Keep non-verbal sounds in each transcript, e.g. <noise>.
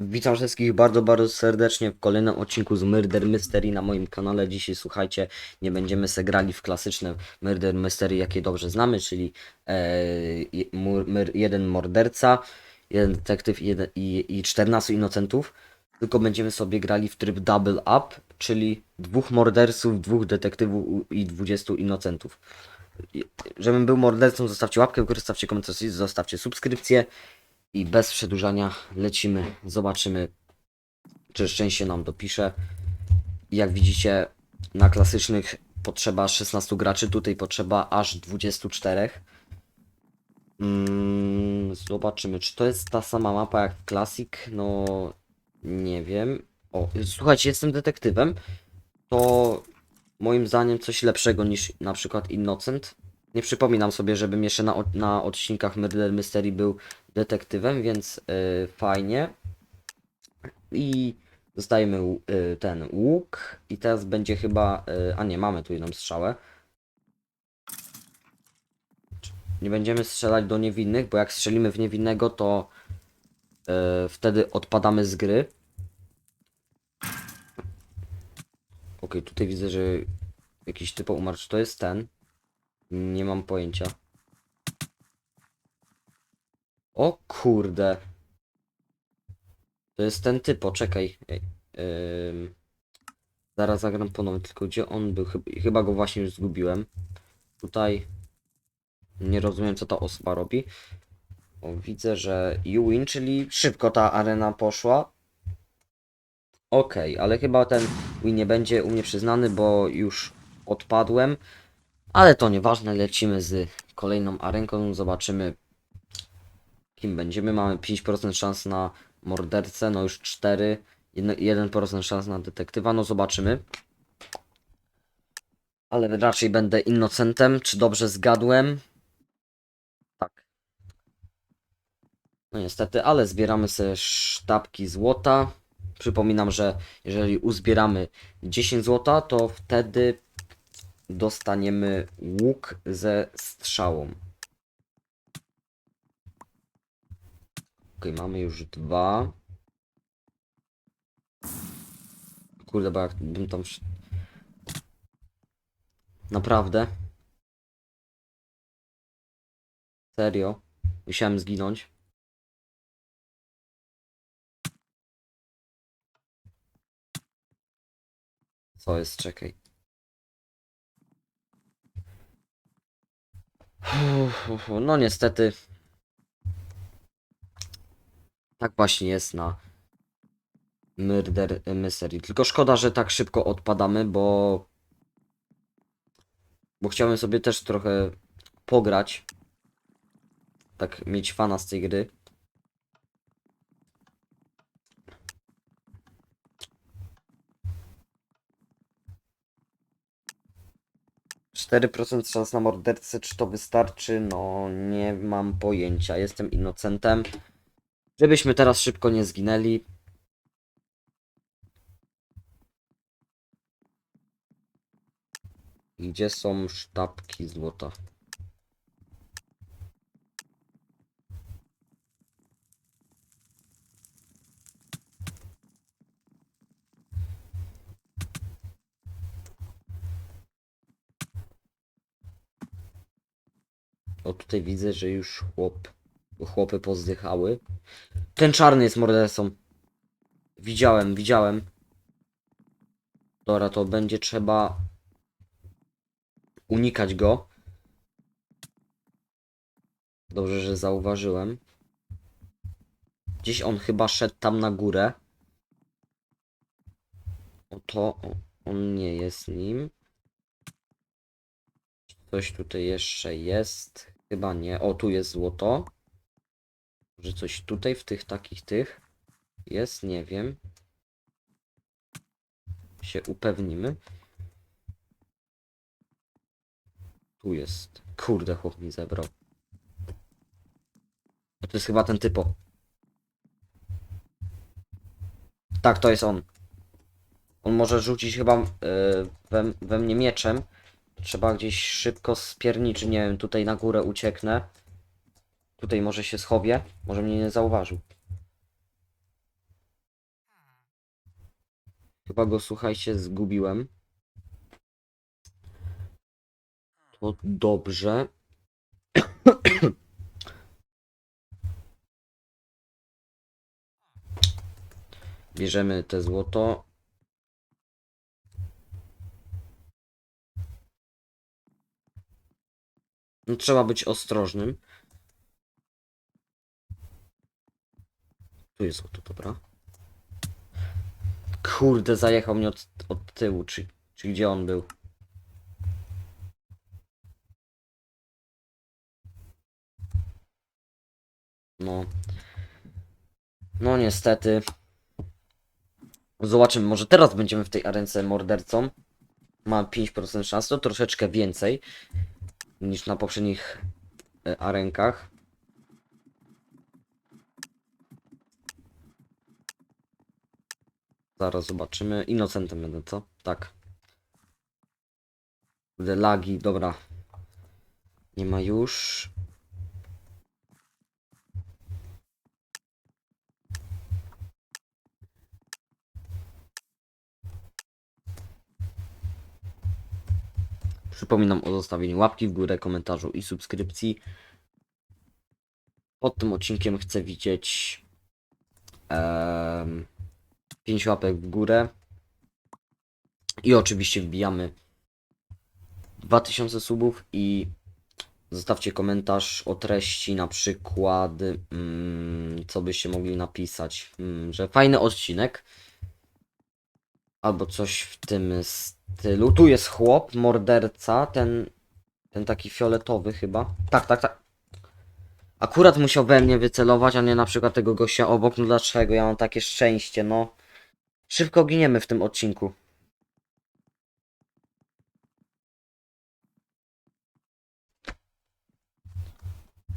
Witam wszystkich bardzo, bardzo serdecznie w kolejnym odcinku z Murder Mystery na moim kanale. Dzisiaj słuchajcie, nie będziemy se grali w klasyczne Murder Mystery, jakie dobrze znamy, czyli e, jeden morderca, jeden detektyw jeden, i, i 14 inocentów, tylko będziemy sobie grali w tryb Double Up, czyli dwóch morderców, dwóch detektywów i 20 inocentów. Żebym był mordercą, zostawcie łapkę, w górę, zostawcie komentarz, zostawcie subskrypcję. I bez przedłużania lecimy, zobaczymy, czy szczęście nam dopisze. Jak widzicie, na klasycznych potrzeba 16 graczy, tutaj potrzeba aż 24. Mm, zobaczymy, czy to jest ta sama mapa jak Classic? No, nie wiem. O, słuchajcie, jestem detektywem. To moim zdaniem coś lepszego niż na przykład Innocent. Nie przypominam sobie, żebym jeszcze na, na odcinkach Murder Mystery był detektywem, więc y, fajnie. I dostajemy y, ten łuk. I teraz będzie chyba. Y, a nie, mamy tu jedną strzałę. Nie będziemy strzelać do niewinnych, bo jak strzelimy w niewinnego, to wtedy odpadamy z gry. Okej, tutaj widzę, że jakiś typo umarł. Czy to jest ten? Nie mam pojęcia. O kurde. To jest ten typo, czekaj. Ym. Zaraz zagram ponownie, tylko gdzie on był? Chyba, go właśnie już zgubiłem. Tutaj nie rozumiem co ta osoba robi. O, widzę, że you win, czyli szybko ta arena poszła. Okej, ale chyba ten win nie będzie u mnie przyznany, bo już odpadłem. Ale to nieważne, lecimy z kolejną arenką, zobaczymy kim będziemy. Mamy 5% szans na mordercę, no już 4, 1% szans na detektywa, no zobaczymy. Ale raczej będę innocentem, czy dobrze zgadłem? Tak. No niestety, ale zbieramy sobie sztabki złota. Przypominam, że jeżeli uzbieramy 10 złota, to wtedy dostaniemy łuk ze strzałą. Okej, mamy już dwa. Kurde, bo jak bym tam... Naprawdę? Serio? Musiałem zginąć? Co jest? Czekaj. No niestety. Tak właśnie jest na Murder Mystery. Tylko szkoda, że tak szybko odpadamy, bo bo chciałem sobie też trochę pograć. Tak mieć fana z tej gry. Procent szans na mordercę, czy to wystarczy? No, nie mam pojęcia. Jestem innocentem. Żebyśmy teraz szybko nie zginęli. Gdzie są sztabki złota? O tutaj widzę, że już chłop, chłopy pozdychały. Ten czarny jest mordercą. Widziałem, widziałem. Dobra, to będzie trzeba unikać go. Dobrze, że zauważyłem. Gdzieś on chyba szedł tam na górę. Oto on nie jest nim. Coś tutaj jeszcze jest. Chyba nie. O, tu jest złoto. Może coś tutaj w tych takich tych jest, nie wiem. Się upewnimy. Tu jest. Kurde, chłop mi zebrał. To jest chyba ten typo. Tak, to jest on. On może rzucić chyba e, we, we mnie mieczem. Trzeba gdzieś szybko spierniczyć. Nie wiem, tutaj na górę ucieknę. Tutaj może się schowię. Może mnie nie zauważył. Chyba go, słuchajcie, zgubiłem. To dobrze. <coughs> Bierzemy te złoto. No, trzeba być ostrożnym. Tu jest złoto, dobra. Kurde, zajechał mnie od, od tyłu, czy, czy gdzie on był? No. No niestety. Zobaczymy, może teraz będziemy w tej arence mordercą. Mam 5% szans, to troszeczkę więcej niż na poprzednich e, arenkach. Zaraz zobaczymy. Innocentem będę, co? Tak. Kurde, lagi, dobra. Nie ma już. Przypominam o zostawieniu łapki w górę, komentarzu i subskrypcji. Pod tym odcinkiem chcę widzieć em, 5 łapek w górę. I oczywiście wbijamy 2000 subów i zostawcie komentarz o treści, na przykład mm, co byście mogli napisać, mm, że fajny odcinek. Albo coś w tym stylu. Tu jest chłop, morderca, ten, ten taki fioletowy chyba. Tak, tak, tak. Akurat musiał we mnie wycelować, a nie na przykład tego gościa obok. No dlaczego? Ja mam takie szczęście, no. Szybko giniemy w tym odcinku.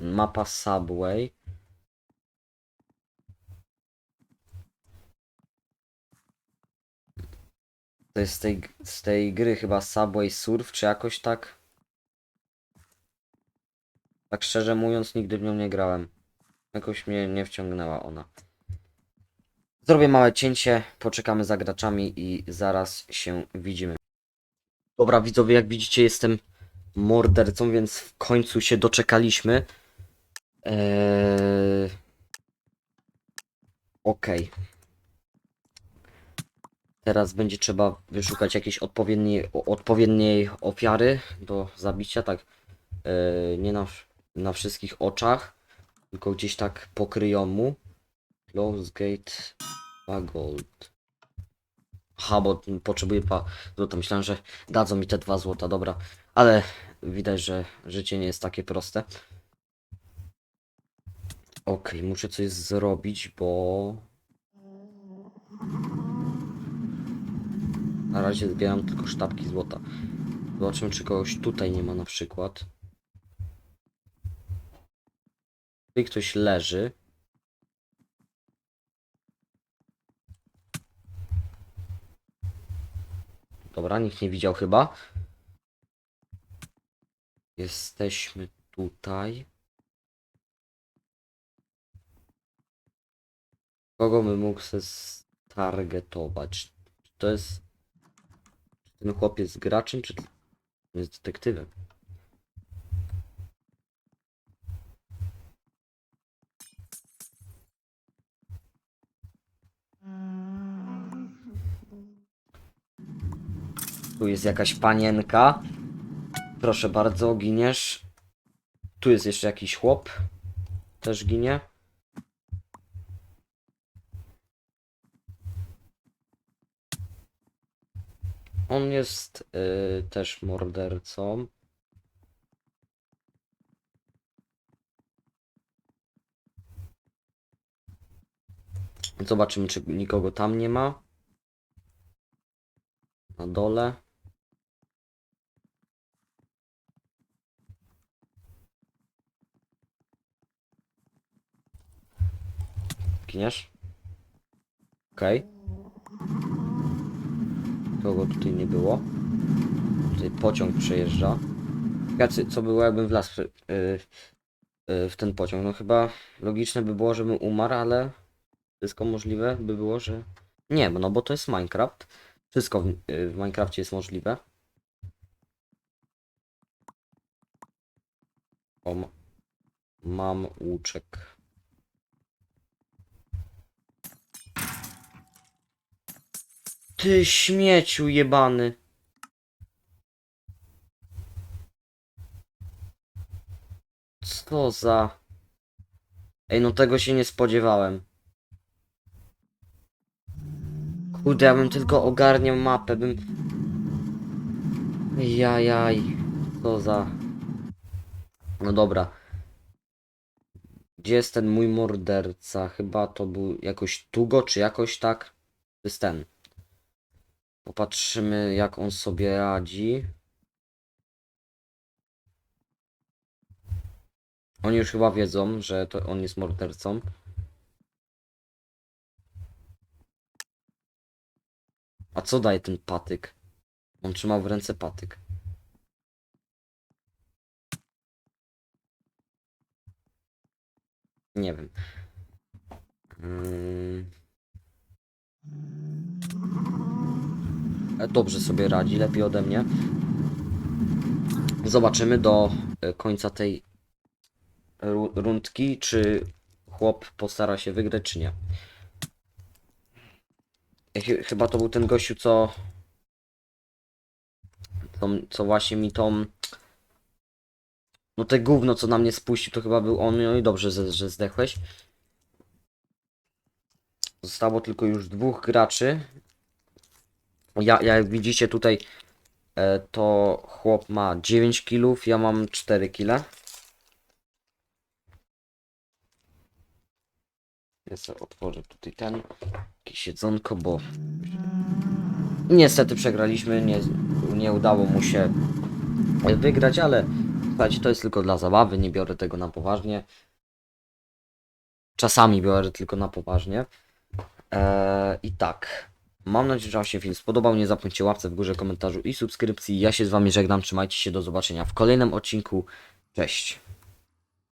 Mapa Subway. To jest z tej, z tej gry chyba Subway Surf, czy jakoś tak? Tak szczerze mówiąc, nigdy w nią nie grałem. Jakoś mnie nie wciągnęła ona. Zrobię małe cięcie, poczekamy za graczami i zaraz się widzimy. Dobra, widzowie, jak widzicie, jestem mordercą, więc w końcu się doczekaliśmy. Eee... Okej. Teraz będzie trzeba wyszukać jakiejś odpowiedniej, odpowiedniej ofiary do zabicia, tak e, nie na, na wszystkich oczach, tylko gdzieś tak pokryją mu. Close gate, a gold. Aha, bo potrzebuję pa złota. Myślałem, że dadzą mi te dwa złota, dobra. Ale widać, że życie nie jest takie proste. Okej, muszę coś zrobić, bo Na razie zbieram tylko sztabki złota. Zobaczymy, czy kogoś tutaj nie ma na przykład. Tutaj ktoś leży. Dobra, nikt nie widział chyba. Jesteśmy tutaj. Kogo bym mógł se targetować? Czy to jest ten chłopiec graczem, czy jest detektywem? Tu jest jakaś panienka. Proszę bardzo, giniesz. Tu jest jeszcze jakiś chłop. Też ginie. On jest y, też mordercą. Zobaczymy, czy nikogo tam nie ma. Na dole. Giniesz? Okej. Kogo tutaj nie było? Tutaj pociąg przejeżdża. Jacy, co było jakbym wlazł yy, yy, w ten pociąg? No chyba logiczne by było, żebym umarł, ale wszystko możliwe by było, że Nie, no bo to jest Minecraft. Wszystko w, y, w Minecrafcie jest możliwe. O, ma- mam łuczek. Ty śmieciu jebany. Co za... Ej, no tego się nie spodziewałem. Kurde, ja bym tylko ogarniał mapę, bym... Jajaj, co za... No dobra. Gdzie jest ten mój morderca? Chyba to był jakoś Tugo, czy jakoś tak? To jest ten. Popatrzymy, jak on sobie radzi. Oni już chyba wiedzą, że to on jest mordercą. A co daje ten patyk? On trzymał w ręce patyk. Nie wiem. Mm. Dobrze sobie radzi, lepiej ode mnie. Zobaczymy do e, końca tej ru- rundki, czy chłop postara się wygrać, czy nie. Chyba to był ten gościu, co. Co, właśnie mi tą. No te gówno, co na mnie spuścił, to chyba był on. No i dobrze, że zdechłeś. Zostało tylko już dwóch graczy. Ja, jak widzicie tutaj, e, to chłop ma 9 kilów, ja mam 4 kile. Ja sobie otworzę tutaj ten jakieś jedzonko, bo niestety przegraliśmy, nie, nie udało mu się wygrać, ale słuchajcie, to jest tylko dla zabawy, nie biorę tego na poważnie. Czasami biorę tylko na poważnie. Eee, I tak. Mam nadzieję, że Wam się film spodobał. Nie zapomnijcie łapce w górze, komentarzu i subskrypcji. Ja się z Wami żegnam. Trzymajcie się. Do zobaczenia w kolejnym odcinku. Cześć.